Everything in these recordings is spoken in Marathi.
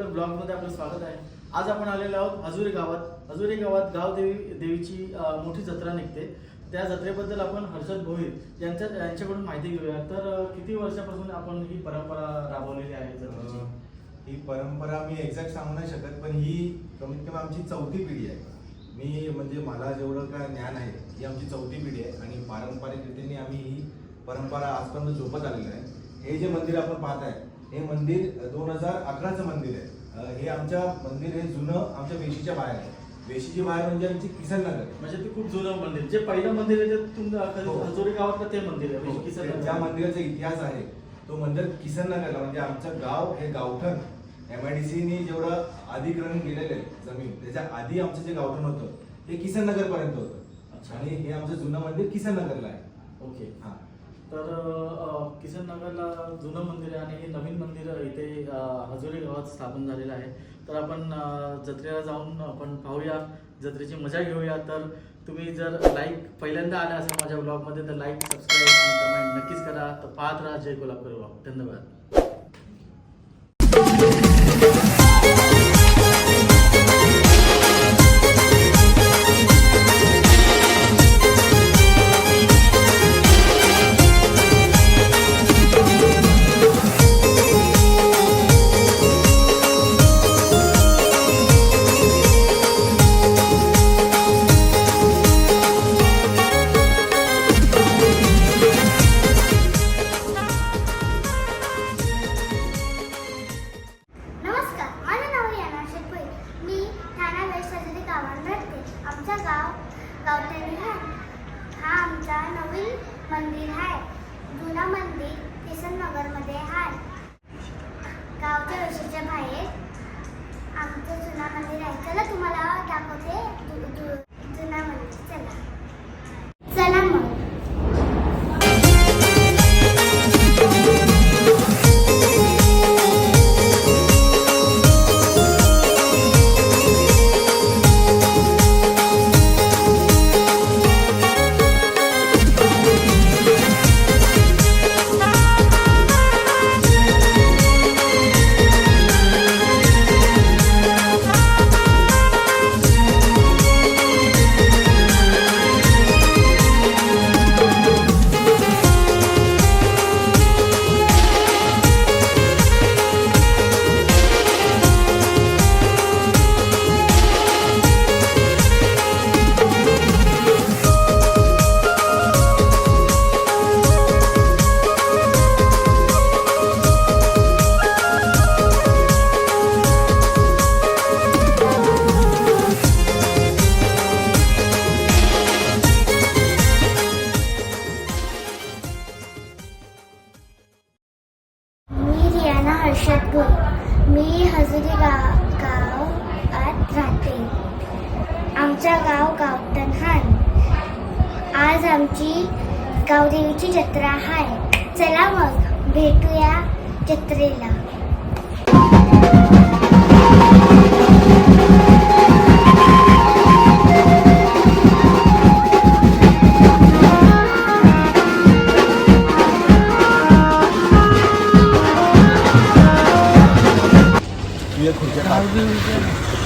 कोकण ब्लॉगमध्ये आपलं स्वागत आहे. आज आपण आलेलो आहोत हजुरी गावात. हजुरी गावात गाव देवी देवीची मोठी जत्रा निघते. त्या जत्रेबद्दल आपण हर्षद भोईर यांच्या यांच्याकडून माहिती घेऊया. तर किती वर्षापासून आपण ही परंपरा राबवलेली आहे जत्रेची? ही परंपरा मी एक्झॅक्ट सांगू नाही शकत पण ही कमीत कमी आमची चौथी पिढी आहे. मी म्हणजे मला जेवढं काय ज्ञान आहे ही आमची चौथी पिढी आहे. आणि पारंपरिक रीतीने आम्ही ही परंपरा आजपर्यंत झोपत आलेली आहे. हे जे मंदिर आपण पाहत आहे हे मंदिर दोन हजार अकराचं मंदिर आहे. हे आमच्या मंदिर हे जुनं आमच्या वेशीच्या बाहेर आहे. वेशीची बाहेर म्हणजे आमची किसन नगर. म्हणजे ते खूप जुनं मंदिर. जे पहिलं मंदिर आहे ते तुमचं हो. हजुरी गावातलं ते मंदिर आहे? हो, म्हणजे किसन ज्या मंदिराचा इतिहास आहे तो मंदिर किसन नगरला म्हणजे आमचं गाव हे गावठण. एम आय डी सीनी जेवढं अधिग्रहण केलेलं आहे जमीन त्याच्या आधी आमचं जे गावठण होतं ते किसन नगर पर्यंत होतं. आणि हे आमचं जुनं मंदिर किसन नगरला आहे. ओके. हा. तर अ, किसन नगरला जुनं मंदिर आहे आणि हे नवीन मंदिर इथे अ, हजुरी गावात स्थापन झालेलं आहे. तर आपण जत्रेला जाऊन आपण पाहूया. जत्रेची मजा घेऊया. तर तुम्ही जर लाईक पहिल्यांदा आला असेल माझ्या ब्लॉगमध्ये तर लाईक सबस्क्राईब आणि कमेंट नक्कीच करा. तर पाहत राहा जय कोल्हापूर. ब्लॉग धन्यवाद. गावठणी आहे हा आमचा नवीन मंदिर आहे जुना मंदिर किसन नगरमध्ये आहे गावच्या वशीच्या बाहेर आमचं जुना मंदिर आहे. चला तुम्हाला दाखवते हर्षद मी हजरी गाव गावात राहते. आमचा गाव गावठण हाय आज आमची गावदेवीची जत्रा आहे चला मग भेटूया जत्रेला.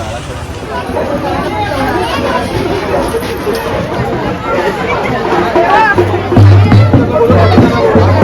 Thank you.